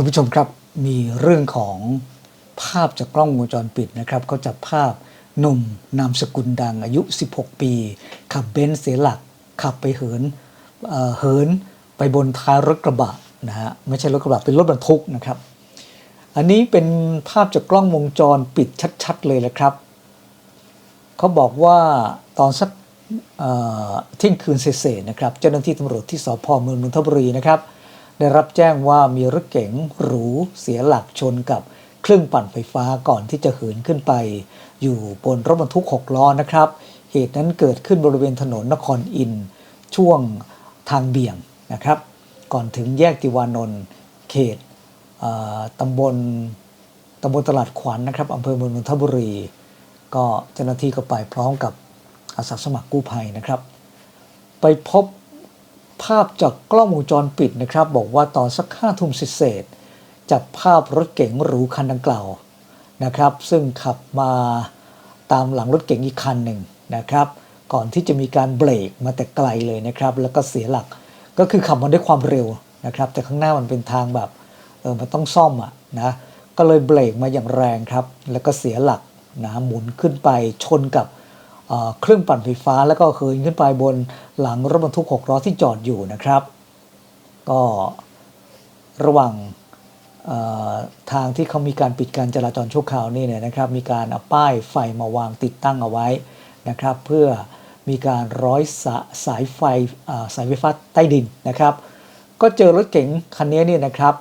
คุณผู้ชมครับมีเรื่องของภาพจากกล้องวงจรปิดนะครับเขาจับภาพหนุ่มนามสกุลดังอายุ 16 ปี ขับเบนซ์เสียหลัก ขับไปเหินเเหินไปบนท้ายรถกระบะนะฮะไม่ใช่รถกระบะเป็นรถบรรทุกนะครับ อันนี้เป็นภาพจากกล้องวงจรปิดชัดๆเลยแหละครับเขาบอกว่าตอนสักเอ่อเที่ยงคืนเศษๆนะครับ เจ้าหน้าที่ตำรวจที่สพเมืองนนทบุรีนะครับ ได้รับแจ้งว่ามีรถเก๋งหรูเสียหลักชนกับเครื่องปั่นไฟฟ้าก่อนที่จะเหินขึ้นไป อยู่บนรถบรรทุก 6 ล้อนะครับ เหตุนั้นเกิดขึ้นบริเวณถนนนครอินช่วงทางเบี่ยงนะครับ ก่อนถึงแยกติวานนท์เขตเตำบลตำบลตลาดขวัญนนะครับอำเภอเมืองนนทบุรี ก็เจ้าหน้าที่ก็ไปพร้อมกับอาสาสมัครกู้ภัยนะครับ ไปพบ ภาพจากกล้องวงจรปิดนะครับ บอกว่าตอนสักห้าทุ่มเศษจับภาพรถเก๋งหรูคันดังกล่าวนะครับ ซึ่งขับมาตามหลังรถเก๋งอีกคันหนึ่งนะครับ ก่อนที่จะมีการเบรกมาแต่ไกลเลยนะครับ แล้วก็เสียหลักก็คือขับมาด้วยความเร็วนะครับ แต่ข้างหน้ามันเป็นทางแบบเออมันต้องซ่อมอะนะก็เลยเบรกมาอย่างแรงครับ แล้วก็เสียหลักนะหมุนขึ้นไปชนกับ เครื่องปั่นไฟฟ้า แล้วก็เหินขึ้นไปบนหลังรถบรรทุกหกล้อที่จอดอยู่นะครับ ก็ระหว่างทางที่เขามีการปิดการจราจรชั่วคราวนี่เนี่ยนะครับ มีการเอาป้ายไฟมาวางติดตั้งเอาไว้นะครับ เพื่อมีการร้อยสาสายไฟสายไฟฟ้าใต้ดินนะครับ ก็เจอรถเก๋งคันนี้เนี่ยนะครับ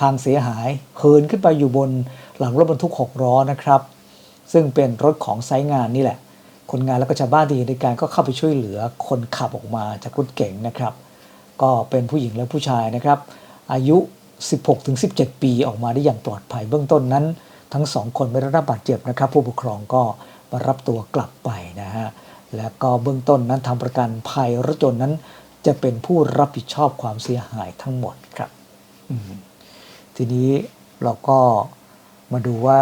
พังเสียหายเหินขึ้นไปอยู่บนหลังรถบรรทุกหกล้อนะครับ ซึ่งเป็นรถของไซงานนี่แหละ คนงานแล้วก็ชาวบ้านที่เห็นเหตุการก็เข้าไปช่วยเหลือคนขับออกมาจากรถเก๋งนะครับ ก็เป็นผู้หญิงและผู้ชายนะครับ อายุ 16-17 ปีออกมาได้อย่างปลอดภัยเบื้องต้นนั้น ทั้งสองคนไม่ได้รับบาดเจ็บนะครับ ผู้ปกครองก็มารับตัวกลับไปนะฮะแล้วก็เบื้องต้นนั้นทำประกันภัยรถยนต์นั้น จะเป็นผู้รับผิดชอบความเสียหายทั้งหมดครับทีนี้เราก็มาดูว่า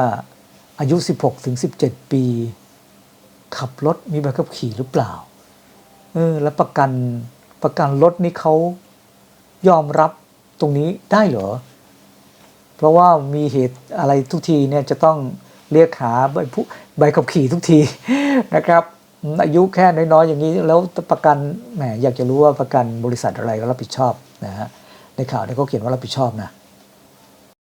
อายุ 16ถึง17 ปี ขับรถมีใบขับขี่หรือเปล่าเออแล้วประกันประกันรถนี่เขายอมรับตรงนี้ได้เหรอ เพราะว่ามีเหตุอะไรทุกทีเนี่ยจะต้องเรียกหาใบผู้ใบขับขี่ทุกทีนะครับอายุแค่น้อยๆอย่างนี้แล้วประกันแหมอยากจะรู้ว่าประกันบริษัทอะไรก็รับผิดชอบนะฮะในข่าวเนี่ยเขาเขียนว่ารับผิดชอบนะ